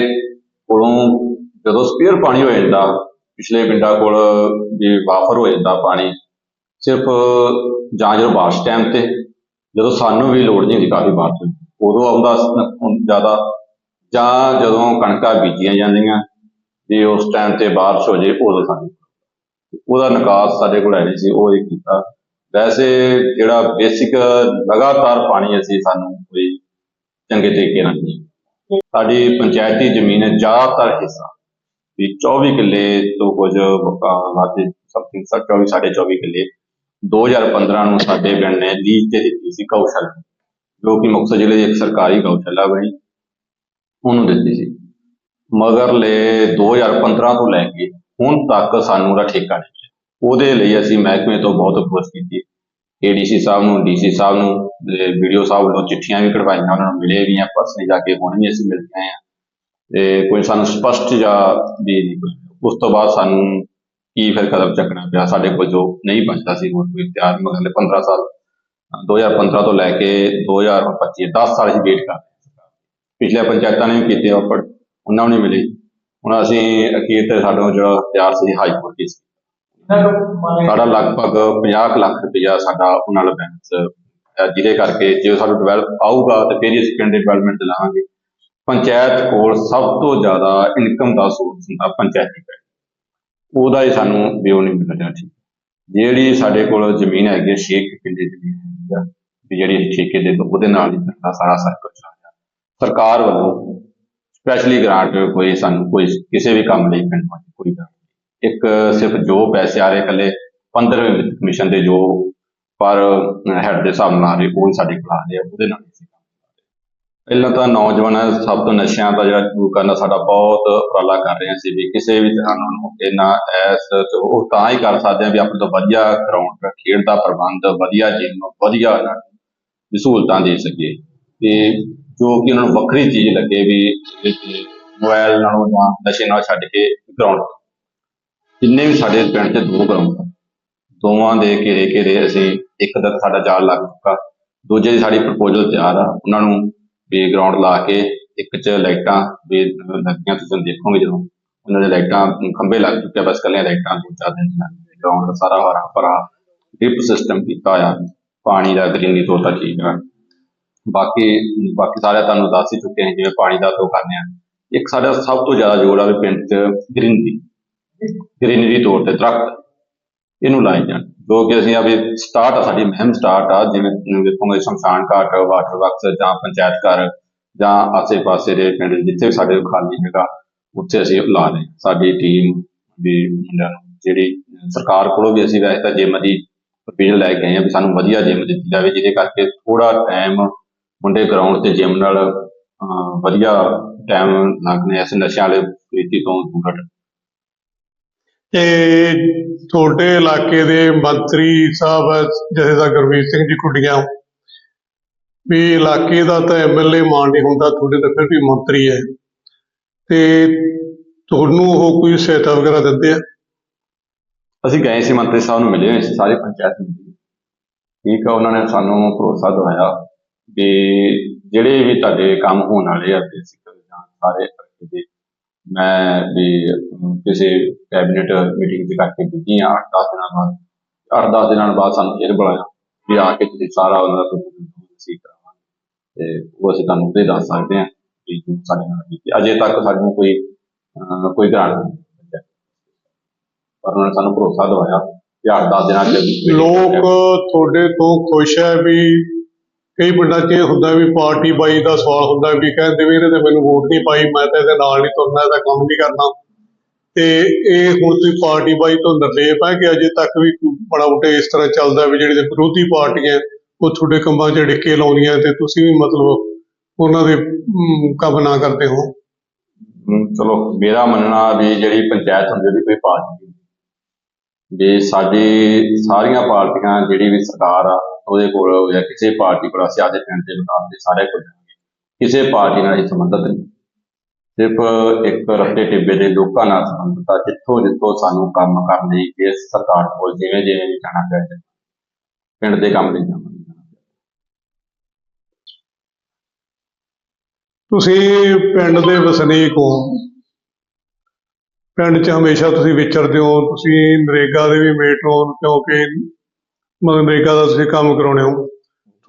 ਕੋਲੋਂ ਜਦੋਂ ਸਪੇਅਰ ਪਾਣੀ ਹੋ ਜਾਂਦਾ, ਪਿਛਲੇ ਪਿੰਡਾਂ ਕੋਲ ਜੇ ਵਾਫਰ ਹੋ ਜਾਂਦਾ ਪਾਣੀ, ਸਿਰਫ ਜਾਂ ਜਦੋਂ ਬਾਰਿਸ਼ ਟਾਈਮ ਤੇ, ਜਦੋਂ ਸਾਨੂੰ ਵੀ ਲੋੜ ਨਹੀਂ ਹੁੰਦੀ ਕਾਫੀ ਬਾਰਿਸ਼ ਉਦੋਂ ਆਉਂਦਾ ਜ਼ਿਆਦਾ ਜਾਂ ਜਦੋਂ ਕਣਕਾਂ ਬੀਜੀਆਂ ਜਾਂਦੀਆਂ ਜੇ ਉਸ ਟਾਈਮ ਤੇ ਬਾਰਿਸ਼ ਹੋ ਜੇ ਉਦੋਂ ਸਾਨੂੰ ਉਹਦਾ ਨਿਕਾਸ ਸਾਡੇ ਕੋਲ ਹੈ ਨਹੀਂ ਸੀ, ਉਹ ਇਹ ਕੀਤਾ। ਵੈਸੇ ਜਿਹੜਾ ਬੇਸਿਕ ਲਗਾਤਾਰ ਪਾਣੀ ਅਸੀਂ ਸਾਨੂੰ ਕੋਈ ਚੰਗੇ ਤਰੀਕੇ ਨਾਲ ਨਹੀਂ ਸਾਡੀ ਪੰਚਾਇਤੀ ਜ਼ਮੀਨ ਹੈ, ਜ਼ਿਆਦਾਤਰ ਹਿੱਸਾ। ਵੀ 24 ਕਿੱਲੇ ਤੋਂ ਕੁਝ ਵਾਦੇ ਸਮਥਿੰਗ 24 ਸਾਢੇ 24 ਕਿੱਲੇ। 2015 ਨੂੰ ਸਾਡੇ ਪਿੰਡ ਨੇ ਲੀਜ਼ ਤੇ ਦਿੱਤੀ ਸੀ ਗਊਸ਼ਾਲਾ। ਜੋ ਕਿ ਮੁਕਤਸਰ ਜ਼ਿਲ੍ਹੇ ਦੀ ਇੱਕ ਸਰਕਾਰੀ ਗਊਸ਼ਾਲਾ ਬਣੀ। ਉਹਨੂੰ ਦਿੱਤੀ ਸੀ। ਮਗਰਲੇ 2015 ਤੋਂ ਲੈ ਕੇ ਹੁਣ ਤੱਕ ਸਾਨੂੰ ਉਹਦਾ ਠੇਕਾ ਨਹੀਂ ਮਿਲਿਆ। ਉਹਦੇ ਲਈ ਅਸੀਂ ਮਹਿਕਮੇ ਤੋਂ ਬਹੁਤ ਕੋਸ਼ਿਸ਼ ਕੀਤੀ। ਏਡੀਸੀ ਸਾਹਿਬ ਨੂੰ ਡੀਸੀ ਸਾਹਿਬ ਨੂੰ ਵੀਡੀਓ ਸਾਹਿਬ ਵੱਲੋਂ ਚਿੱਠੀਆਂ ਵੀ ਕਢਵਾਈਆਂ ਉਹਨਾਂ ਨੂੰ ਮਿਲੇ ਵੀ ਆ ਪਰਸਨਲੀ ਜਾ ਕੇ ਹੁਣ ਵੀ ਅਸੀਂ ਮਿਲ ਕੇ ਆ। ਤੇ ਕੋਈ ਸਾਨੂੰ ਸਪਸ਼ਟ ਜਾਂ ਵੀ ਨਹੀਂ ਉਸ ਤੋਂ ਬਾਅਦ ਸਾਨੂੰ ਕੀ ਫਿਰ ਕਦਮ ਚੱਕਣਾ ਪਿਆ? ਸਾਡੇ ਕੋਲ ਜੋ ਨਹੀਂ ਬਚਦਾ ਸੀ ਹੋਰ ਕੋਈ ਤਿਆਰ ਮਗਰਲੇ 15 ਸਾਲ ਅ, 2015 ਤੋਂ ਲੈ ਕੇ 2025 10 ਸਾਲ ਅਸੀਂ ਵੇਟ ਕਰ ਪਿਛਲੇ ਪੰਚਾਇਤਾਂ ਨੇ ਵੀ ਕੀਤੇ ਆਫਰ ਉਹਨਾਂ ਨੂੰ ਨਹੀਂ ਮਿਲੇ। ਹੁਣ ਅਸੀਂ ਅਖੀਰ ਤੇ ਸਾਡਾ ਜਿਹੜਾ ਇਖਤਿਆਰ ਸੀ ਹਾਈ ਕੋਰਟ ਕੇਸ ਸਾਡਾ ਲਗਭਗ 50 ਕੁ ਲੱਖ ਰੁਪਇਆ ਸਾਡਾ ਉਹਨਾਂ ਨਾਲ ਬੈਂਸ ਜਿਹਦੇ ਕਰਕੇ ਜੇ ਸਾਨੂੰ ਡਿਵੈਲਪ ਆਊਗਾ ਤੇ ਫਿਰ ਹੀ ਪਿੰਡ ਡਿਵੈਲਪਮੈਂਟ ਲਾਵਾਂਗੇ। ਪੰਚਾਇਤ ਕੋਲ ਸਭ ਤੋਂ ਜ਼ਿਆਦਾ ਇਨਕਮ ਦਾ ਸੋਰਸ ਹੁੰਦਾ ਪੰਚਾਇਤੀ ਪੈਸੇ। ਉਹਦਾ ਹੀ ਸਾਨੂੰ ਵਿਓ ਨਹੀਂ ਮਿਲ ਰਿਹਾ ਠੀਕ ਜਿਹੜੀ ਸਾਡੇ ਕੋਲ ਜ਼ਮੀਨ ਹੈਗੀ ਹੈ 6 ਕਿੱਲੇ ਜ਼ਮੀਨ ਹੈਗੀ ਆ ਜਿਹੜੀ ਠੇਕੇ ਦੇ, ਉਹਦੇ ਨਾਲ ਹੀ ਸਾਰਾ ਸਰਕਲ ਚੱਲ ਸਰਕਾਰ ਵੱਲੋਂ ਸਪੈਸ਼ਲੀ ਗ੍ਰਾਂਟ ਕੋਈ ਸਾਨੂੰ ਕੋਈ ਕਿਸੇ ਵੀ ਕੰਮ ਲਈ ਪਿੰਡ ਵਿੱਚ ਕੋਈ grant ਨਹੀਂ। ਇੱਕ ਸਿਰਫ ਜੋ ਪੈਸੇ ਆ ਰਹੇ ਇਕੱਲੇ 15ਵੇਂ ਵਿੱਤ ਕਮਿਸ਼ਨ ਦੇ ਜੋ ਪਰ ਹੈਡ ਦੇ ਹਿਸਾਬ ਨਾਲ ਆ ਉਹ ਸਾਡੇ ਕੋਲ ਆ ਰਹੇ ਉਹਦੇ ਨਾਲ ਅਸੀਂ ਪਹਿਲਾਂ ਤਾਂ ਨੌਜਵਾਨਾਂ ਸਭ ਤੋਂ ਨਸ਼ਿਆਂ ਦਾ ਜਿਹੜਾ ਸ਼ੁਰੂ ਕਰਨਾ ਸਾਡਾ ਬਹੁਤ ਉਪਰਾਲਾ ਕਰ ਰਹੇ ਸੀ ਵੀ। ਕਿਸੇ ਵੀ ਤਰ੍ਹਾਂ ਨੂੰ ਇਹਨਾਂ ਐਸ ਉਹ ਤਾਂ ਹੀ ਕਰ ਸਕਦੇ ਆ ਵੀ ਆਪਣੇ ਤੋਂ ਵਧੀਆ ਗਰਾਊਂਡ ਖੇਡ ਦਾ ਪ੍ਰਬੰਧ ਵਧੀਆ ਜਿਮ ਵਧੀਆ ਇਹਨਾਂ ਨੂੰ ਸਹੂਲਤਾਂ ਦੇ ਸਕੀਏ। ਤੇ ਜੋ ਕਿ ਉਹਨਾਂ ਨੂੰ ਵੱਖਰੀ ਚੀਜ਼ ਲੱਗੇ ਵੀ ਮੋਬਾਈਲ ਨਾਲੋਂ ਜਾਂ ਨਸ਼ੇ ਨਾਲ ਛੱਡ ਕੇ ਗਰਾਊਂਡ ਜਿੰਨੇ ਵੀ ਸਾਡੇ ਪਿੰਡ 'ਚ ਦੋ ਗਰਾਊਂਡ ਦੋਵਾਂ ਦੇ ਘੇਰੇ ਘੇਰੇ ਅਸੀਂ ਇੱਕ ਦਾ ਸਾਡਾ ਜਾਲ ਲੱਗ ਚੁੱਕਾ। ਦੂਜੇ ਦੀ ਸਾਡੀ ਪ੍ਰਪੋਜ਼ਲ ਤਿਆਰ ਆ। ਉਹਨਾਂ ਨੂੰ ਵੀ ਗਰਾਊਂਡ ਲਾ ਕੇ ਇੱਕ 'ਚ ਲਾਈਟਾਂ ਵੀ ਲੱਗੀਆਂ, ਤੁਸੀਂ ਦੇਖੋਗੇ ਜਦੋਂ ਉਹਨਾਂ ਦੇ ਲਾਈਟਾਂ ਖੰਭੇ ਲੱਗ ਚੁੱਕੇ ਬਸ ਕੱਲੀਆਂ ਲਾਈਟਾਂ ਦੋ ਚਾਰ ਦਿਨ ਗਰਾਊਂਡ ਦਾ ਸਾਰਾ ਹਰਾ ਭਰਾ ਡਿਪ ਸਿਸਟਮ ਕੀਤਾ ਆ ਪਾਣੀ ਦਾ ਗ੍ਰੀਨਰੀ ਤੌਰ ਤਾਂ ਠੀਕ ਆ। ਬਾਕੀ ਬਾਕੀ ਸਾਰਿਆਂ ਤੁਹਾਨੂੰ ਦੱਸ ਹੀ ਚੁੱਕੇ ਹਾਂ ਜਿਵੇਂ ਪਾਣੀ ਦਾ ਤੋਂ ਕਰਨੇ ਆ। ਇੱਕ ਸਾਡਾ ਸਭ ਤੋਂ ਜ਼ਿਆਦਾ ਜੋਰ ਆ ਵੀ ਪਿੰਡ 'ਚ ਗ੍ਰੀਨਰੀ ਗ੍ਰੀਨਰੀ ਤੌਰ ਤੇ ਦਰਖਤ, ਇਹਨੂੰ ਲਾਏ ਜਾਣ। ਜੋ ਕਿ ਅਸੀਂ ਅਭੀ ਸਟਾਰਟ ਆ, ਸਾਡੀ ਮੁਹਿੰਮ ਸਟਾਰਟ ਆ, ਜਿਵੇਂ ਵੇਖੋਗੇ ਸ਼ਮਸ਼ਾਨ ਘਾਟ, ਵਾਟਰ ਵਰਕਸ ਜਾਂ ਪੰਚਾਇਤ ਘਰ ਜਾਂ ਆਸੇ-ਪਾਸੇ ਦੇ ਪਿੰਡ ਜਿੱਥੇ ਵੀ ਸਾਡੇ ਕੋਲ ਖਾਲੀ ਜਗ੍ਹਾ, ਉੱਥੇ ਅਸੀਂ ਲਾ ਰਹੇ ਸਾਡੀ ਟੀਮ ਵੀ ਮੁੰਡਿਆਂ ਨੂੰ, ਜਿਹੜੀ ਸਰਕਾਰ ਕੋਲੋਂ ਵੀ ਅਸੀਂ ਵੈਸੇ ਤਾਂ ਜਿਮ ਦੀ ਅਪੀਲ ਲੈ ਕੇ ਆਏ ਹਾਂ ਵੀ ਸਾਨੂੰ ਵਧੀਆ ਜਿਮ ਦਿੱਤੀ ਜਾਵੇ, ਜਿਹਦੇ ਕਰਕੇ ਥੋੜਾ ਟਾਈਮ ਮੁੰਡੇ ਗਰਾਊਂਡ ਤੇ ਜਿਮ ਨਾਲ ਵਧੀਆ ਟਾਈਮ ਲੱਗਣੇ ਇਸ ਨਸ਼ਿਆਂ ਵਾਲੇ ਪ੍ਰੀਤੀ ਤੋਂ ਦੂਰ। ਹਟ ਤੇ ਤੁਹਾਡੇ ਇਲਾਕੇ ਦੇ ਮੰਤਰੀ ਸਾਹਿਬ ਜਥੇਦਾਰ ਗੁਰਮੀਤ ਸਿੰਘ ਜੀ ਕੁੱਡੀਆਂ ਵੀ ਇਲਾਕੇ ਦਾ ਤਾਂ ਐਮਐਲਏ ਮਾਨ ਨਹੀਂ ਹੁੰਦਾ ਤੁਹਾਡੇ ਤਾਂ ਫਿਰ ਵੀ ਮੰਤਰੀ ਹੈ। ਤੇ ਤੁਹਾਨੂੰ ਉਹ ਕੋਈ ਸਹਾਇਤਾ ਵਗੈਰਾ ਦਿੰਦੇ ਆ? ਅਸੀਂ ਗਏ ਸੀ ਮੰਤਰੀ ਸਾਹਿਬ ਨੂੰ ਮਿਲੇ ਸਾਰੇ ਪੰਚਾਇਤ ਨੂੰ। ਠੀਕ ਆ ਉਹਨਾਂ ਨੇ ਸਾਨੂੰ ਭਰੋਸਾ ਦਿਵਾਇਆ। ਵੀ ਜਿਹੜੇ ਵੀ ਤੁਹਾਡੇ ਕੰਮ ਹੋਣ ਵਾਲੇ ਆ ਬੇਸਿਕ ਜਾਂ ਸਾਰੇ ਦੇ ਮੈਂ ਵੀ ਕਿਸੇ ਕੈਬਨਿਟ ਮੀਟਿੰਗ ਚ ਕਰਕੇ ਦਿੱਤੀ ਆ 8-10 ਦਿਨਾਂ ਬਾਅਦ 8-10 ਦਿਨਾਂ ਬਾਅਦ ਸਾਨੂੰ ਫਿਰ ਬੁਲਾਇਆ ਵੀ ਆ ਕੇ ਤੁਸੀਂ ਸਾਰਾ ਉਹਨਾਂ ਦਾ ਪ੍ਰਬੰਧ ਅਸੀਂ ਕਰਾਵਾਂਗੇ। ਤੇ ਉਹ ਅਸੀਂ ਤੁਹਾਨੂੰ ਉਹਦੇ ਦੱਸ ਸਕਦੇ ਹਾਂ ਵੀ ਜੋ ਸਾਡੇ ਨਾਲ ਕੀਤੀ ਅਜੇ ਤੱਕ ਸਾਨੂੰ ਕੋਈ ਕੋਈ ਗ੍ਰਾਂਟ ਨਹੀਂ। ਪਰ ਉਹਨਾਂ ਨੇ ਸਾਨੂੰ ਭਰੋਸਾ ਦਿਵਾਇਆ ਕਿ 8-10 ਦਿਨਾਂ ਚ ਲੋਕ ਕਰਕੇ ਤੁਹਾਡੇ ਤੋਂ ਖੁਸ਼ ਹੈ ਵੀ ਕਈ ਪਿੰਡਾਂ 'ਚ ਇਹ ਹੁੰਦਾ ਵੀ ਪਾਰਟੀ ਬਾਈ ਦਾ ਸਵਾਲ ਹੁੰਦਾ ਵੀ ਕਹਿੰਦੇ ਵੀ ਇਹਨੇ ਤੇ ਮੈਨੂੰ ਵੋਟ ਨਹੀਂ ਪਾਈ, ਮੈਂ ਤਾਂ ਇਹਦੇ ਨਾਲ ਨਹੀਂ ਤੁਰਨਾ, ਇਹਦਾ ਕੰਮ ਨਹੀਂ ਕਰਨਾ। ਤੇ ਇਹ ਹੁਣ ਤੁਸੀਂ ਪਾਰਟੀ ਬਾਈ ਤੋਂ ਨਿਰਲੇਪ ਹੈ ਕਿ ਅਜੇ ਤੱਕ ਵੀ ਬੜਾ ਉਟੇ ਇਸ ਤਰ੍ਹਾਂ ਚੱਲਦਾ ਵੀ ਜਿਹੜੇ ਵਿਰੋਧੀ ਪਾਰਟੀਆਂ ਉਹ ਤੁਹਾਡੇ ਕੰਮਾਂ 'ਚ ਡਿੱਕੇ ਲਾਉਂਦੀਆਂ ਤੇ ਤੁਸੀਂ ਵੀ ਮਤਲਬ ਉਹਨਾਂ ਦੇ ਕੰਮ ਨਾ ਕਰਦੇ ਹੋ ਚਲੋ, ਮੇਰਾ ਮੰਨਣਾ ਵੀ ਜਿਹੜੀ ਪੰਚਾਇਤ ਹੁੰਦੀ ਉਹਦੀ ਕੋਈ ਪਾਰਟੀ ਨਹੀਂ ਜੇ ਸਾਡੀ ਸਾਰੀਆਂ ਪਾਰਟੀਆਂ ਜਿਹੜੀ ਵੀ ਸਰਕਾਰ ਆ ਉਹਦੇ ਕੋਲ ਜਾਂ ਕਿਸੇ ਪਾਰਟੀ ਕੋਲ, ਅਸੀਂ ਆਦੇ ਪਿੰਡ ਦੇ ਵਿਕਾਸ ਦੇ ਸਾਰੇ ਕੋਲ ਕਿਸੇ ਪਾਰਟੀ ਨਾਲ ਇਹ ਸੰਬੰਧਤ ਨਹੀਂ। ਸਿਰਫ ਇੱਕ ਰੱਤੇ ਟਿੱਬੇ ਦੇ ਲੋਕਾਂ ਨਾਲ ਸੰਬੰਧਤ ਆ ਜਿੱਥੋਂ ਜਿੱਥੋਂ ਸਾਨੂੰ ਕੰਮ ਕਰਨ ਲਈ ਇਸ ਸਰਕਾਰ ਕੋਲ ਜਿਵੇਂ ਜਿਵੇਂ ਵੀ ਜਾਣਾ ਚਾਹੀਦਾ ਪਿੰਡ ਦੇ ਕੰਮ ਲਈ ਜਾਣਾ ਤੁਸੀਂ ਪਿੰਡ ਦੇ ਵਸਨੀਕ ਹੋ। ਪਿੰਡ 'ਚ ਹਮੇਸ਼ਾ ਤੁਸੀਂ ਵਿਚਰਦੇ ਹੋ। ਤੁਸੀਂ ਨਰੇਗਾ ਦੇ ਵੀ ਮੇਟ ਹੋ, ਕਿਉਂਕਿ ਮਨਰੇਗਾ ਦਾ ਤੁਸੀਂ ਕੰਮ ਕਰਾਉਣੇ ਹੋ।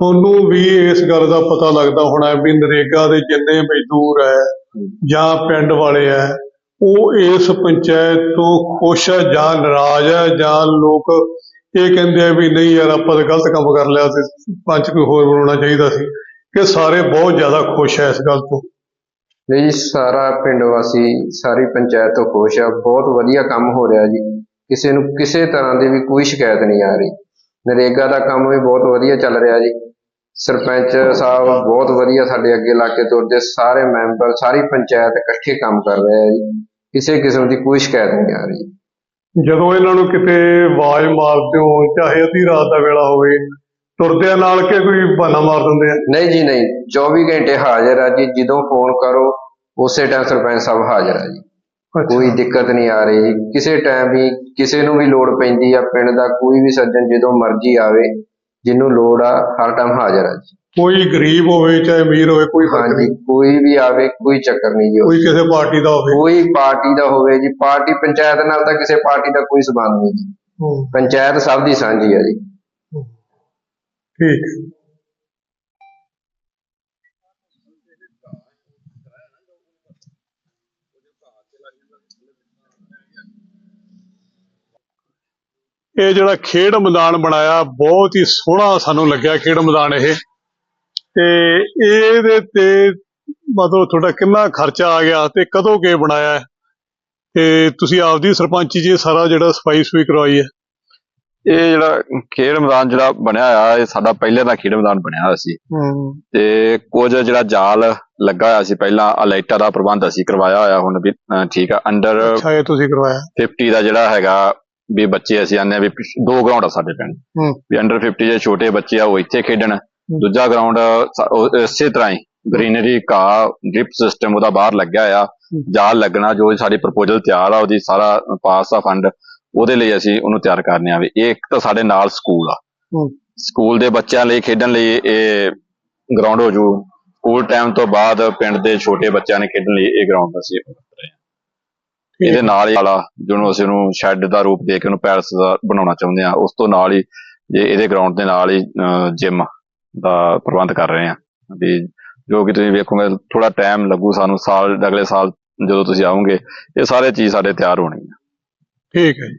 ਤੁਹਾਨੂੰ ਵੀ ਇਸ ਗੱਲ ਦਾ ਪਤਾ ਲੱਗਦਾ ਹੋਣਾ ਵੀ ਨਰੇਗਾ ਦੇ ਜਿੰਨੇ ਮਜ਼ਦੂਰ ਹੈ ਜਾਂ ਪਿੰਡ ਵਾਲੇ ਹੈ, ਉਹ ਇਸ ਪੰਚਾਇਤ ਤੋਂ ਖੁਸ਼ ਹੈ ਜਾਂ ਨਾਰਾਜ਼ ਹੈ ਜਾਂ ਲੋਕ ਇਹ ਕਹਿੰਦੇ ਆ ਵੀ ਨਹੀਂ ਯਾਰ ਆਪਾਂ ਤਾਂ ਗਲਤ ਕੰਮ ਕਰ ਲਿਆ ਤੇ ਪੰਚ ਕੋਈ ਹੋਰ ਬਣਾਉਣਾ ਚਾਹੀਦਾ ਸੀ ਕਿ ਸਾਰੇ ਬਹੁਤ ਜ਼ਿਆਦਾ ਖੁਸ਼ ਹੈ ਇਸ ਗੱਲ ਤੋਂ। ਨਹੀਂ ਜੀ, ਸਾਰਾ ਪਿੰਡ ਵਾਸੀ, ਸਾਰੀ ਪੰਚਾਇਤ ਤੋਂ ਖੁਸ਼ ਆ ਬਹੁਤ ਵਧੀਆ ਕੰਮ ਹੋ ਰਿਹਾ ਜੀ। ਕਿਸੇ ਨੂੰ ਕਿਸੇ ਤਰ੍ਹਾਂ ਦੀ ਵੀ ਕੋਈ ਸ਼ਿਕਾਇਤ ਨਹੀਂ ਆ ਰਹੀ। ਨਰੇਗਾ ਦਾ ਕੰਮ ਵੀ ਬਹੁਤ ਵਧੀਆ ਚੱਲ ਰਿਹਾ ਜੀ। ਸਰਪੰਚ ਸਾਹਿਬ ਬਹੁਤ ਵਧੀਆ ਸਾਡੇ ਅੱਗੇ ਲਾ ਕੇ ਤੁਰਦੇ ਸਾਰੇ ਮੈਂਬਰ ਸਾਰੀ ਪੰਚਾਇਤ ਇਕੱਠੇ ਕੰਮ ਕਰ ਰਹੇ ਆ ਜੀ। ਕਿਸੇ ਕਿਸਮ ਦੀ ਕੋਈ ਸ਼ਿਕਾਇਤ ਨਹੀਂ ਆ ਰਹੀ। ਜਦੋਂ ਇਹਨਾਂ ਨੂੰ ਕਿਤੇ ਆਵਾਜ਼ ਮਾਰਦੇ ਹੋ ਚਾਹੇ ਅੱਧੀ ਰਾਤ ਦਾ ਵੇਲਾ ਹੋਵੇ ਤੁਰਦਿਆਂ ਨਾਲ ਕਿ ਕੋਈ ਬਹਾਨਾ ਮਾਰ ਦਿੰਦੇ ਆ? ਨਹੀਂ ਜੀ ਨਹੀਂ। 24 ਘੰਟੇ ਹਾਜ਼ਰ ਆ ਜੀ। ਜਦੋਂ ਫੋਨ ਕਰੋ ਉਸੇ ਟਾਈਮ ਸਰਪੰਚ ਸਾਹਿਬ ਹਾਜ਼ਰ ਆ ਜੀ। ਕੋਈ ਦਿੱਕਤ ਨਹੀਂ ਆ ਰਹੀ। ਕਿਸੇ ਟਾਈਮ ਵੀ ਕਿਸੇ ਨੂੰ ਵੀ ਲੋੜ ਪੈਂਦੀ ਆ ਪਿੰਡ ਦਾ ਕੋਈ ਵੀ ਸੱਜਣ ਜਦੋਂ ਮਰਜ਼ੀ ਆਵੇ ਜਿਹਨੂੰ ਲੋੜ ਆ ਹਰ ਟਾਈਮ ਹਾਜ਼ਰ ਆ ਜੀ। ਕੋਈ ਗਰੀਬ ਹੋਵੇ ਚਾਹੇ ਅਮੀਰ ਹੋਵੇ ਕੋਈ ਫ਼ਰਕ ਹਾਂਜੀ ਨਹੀਂ। ਕੋਈ ਵੀ ਆਵੇ ਕੋਈ ਚੱਕਰ ਨਹੀਂ ਜੀ ਕੋਈ ਕਿਸੇ ਪਾਰਟੀ ਦਾ ਹੋਵੇ। ਕੋਈ ਪਾਰਟੀ ਦਾ ਹੋਵੇ ਜੀ ਪਾਰਟੀ ਪੰਚਾਇਤ ਨਾਲ ਤਾਂ ਕਿਸੇ ਪਾਰਟੀ ਦਾ ਕੋਈ ਸਬੰਧ ਨਹੀਂ ਜੀ। ਹੂੰ, ਪੰਚਾਇਤ ਸਭ ਦੀ ਸਾਂਝੀ ਆ ਜੀ। ਠੀਕ। ਹੈ। ਇਹ ਜਿਹੜਾ ਖੇਡ ਮੈਦਾਨ ਬਣਾਇਆ ਬਹੁਤ ਹੀ ਸੋਹਣਾ ਸਾਨੂੰ ਲੱਗਿਆ ਖੇਡ ਮੈਦਾਨ ਇਹ। ਤੇ ਇਹਦੇ ਤੇ ਮਤਲਬ ਤੁਹਾਡਾ ਕਿੰਨਾ ਖਰਚਾ ਆ ਗਿਆ ਤੇ ਕਦੋਂ ਕੇ ਬਣਾਇਆ? ਹੈ? ਤੇ ਤੁਸੀਂ ਆਪਦੀ ਸਰਪੰਚੀ ਜੀ ਸਾਰਾ ਜਿਹੜਾ ਸਫ਼ਾਈ ਸੁਈ ਕਰਵਾਈ ਹੈ? ਇਹ ਜਿਹੜਾ ਖੇਡ ਮੈਦਾਨ ਜਿਹੜਾ ਬਣਿਆ ਆ ਇਹ ਸਾਡਾ ਪਹਿਲੇ ਦਾ ਖੇਡ ਮੈਦਾਨ ਬਣਿਆ ਹੋਇਆ ਸੀ। ਤੇ ਕੁਝ ਜਿਹੜਾ ਜਾਲ ਲੱਗਾ ਹੋਇਆ ਸੀ ਪਹਿਲਾਂ ਆ ਲਾਈਟਾਂ ਦਾ ਪ੍ਰਬੰਧ ਅਸੀਂ ਕਰਵਾਇਆ ਹੋਇਆ ਹੁਣ ਵੀ ਠੀਕ ਆ। ਅੰਡਰ ਅੱਛਾ ਇਹ ਤੁਸੀਂ ਕਰਵਾਇਆ। 50 ਦਾ ਜਿਹੜਾ ਹੈਗਾ ਵੀ ਬੱਚੇ ਅਸੀਂ ਆਨੇ ਵੀ ਪਿਛ- ਦੋ ਗਰਾਊਂਡ ਆ ਸਾਡੇ ਪਿੰਡ। ਹੂੰ। ਵੀ ਅੰਡਰ 50 ਦੇ ਛੋਟੇ ਬੱਚੇ ਆ ਉਹ ਇੱਥੇ ਖੇਡਣ। ਦੂਜਾ ਗਰਾਊਂਡ ਇਸੇ ਤਰ੍ਹਾਂ ਹੀ ਗ੍ਰੀਨਰੀ ਘਾਹ ਡ੍ਰਿਪ ਸਿਸਟਮ ਉਹਦਾ ਬਾਹਰ ਲੱਗਿਆ ਆ। ਜਾਲ ਲੱਗਣਾ ਜੋ ਸਾਡੀ ਪ੍ਰਪੋਜ਼ਲ ਤਿਆਰ ਆ ਉਹਦੀ ਸਾਰਾ ਪਾਸ ਆ ਫੰਡ ਉਹਦੇ ਲਈ ਅਸੀਂ ਉਹਨੂੰ ਤਿਆਰ ਕਰਨੇ ਆ ਵੀ ਇਹ ਇੱਕ ਤਾਂ ਸਾਡੇ ਨਾਲ ਸਕੂਲ ਆ। ਹੂੰ। ਸਕੂਲ ਦੇ ਬੱਚਿਆਂ ਲਈ ਖੇਡਣ ਲਈ ਇਹ ਗਰਾਊਂਡ ਹੋ ਜੂ। ਸਕੂਲ ਟਾਈਮ ਤੋਂ ਬਾਅਦ ਪਿੰਡ ਦੇ ਛੋਟੇ ਬੱਚਿਆਂ ਨੇ ਖੇਡਣ ਲਈ ਇਹ ਗਰਾਊਂਡ ਅਸੀਂ ਇਹਦੇ ਨਾਲ ਹੀ ਵਾਲਾ ਜਿਹਨੂੰ ਅਸੀਂ ਉਹਨੂੰ ਸ਼ੈੱਡ ਦਾ ਰੂਪ ਦੇ ਕੇ ਉਹਨੂੰ ਪੈਲਸ ਦਾ ਬਣਾਉਣਾ ਚਾਹੁੰਦੇ ਆ ਉਸ ਤੋਂ ਨਾਲ ਹੀ ਜੇ ਇਹਦੇ ਗਰਾਊਂਡ ਦੇ ਨਾਲ ਹੀ ਜਿਮ ਦਾ ਪ੍ਰਬੰਧ ਕਰ ਰਹੇ ਆ ਵੀ ਜੋ ਕਿ ਤੁਸੀਂ ਵੇਖੋਗੇ ਥੋੜਾ ਟਾਈਮ ਲੱਗੂ ਸਾਨੂੰ ਸਾਲ ਅਗਲੇ ਸਾਲ ਜਦੋਂ ਤੁਸੀਂ ਆਓਗੇ ਇਹ ਸਾਰੇ ਚੀਜ਼ ਸਾਡੇ ਤਿਆਰ ਹੋਣਗੀਆਂ ਠੀਕ ਹੈ ਜੀ।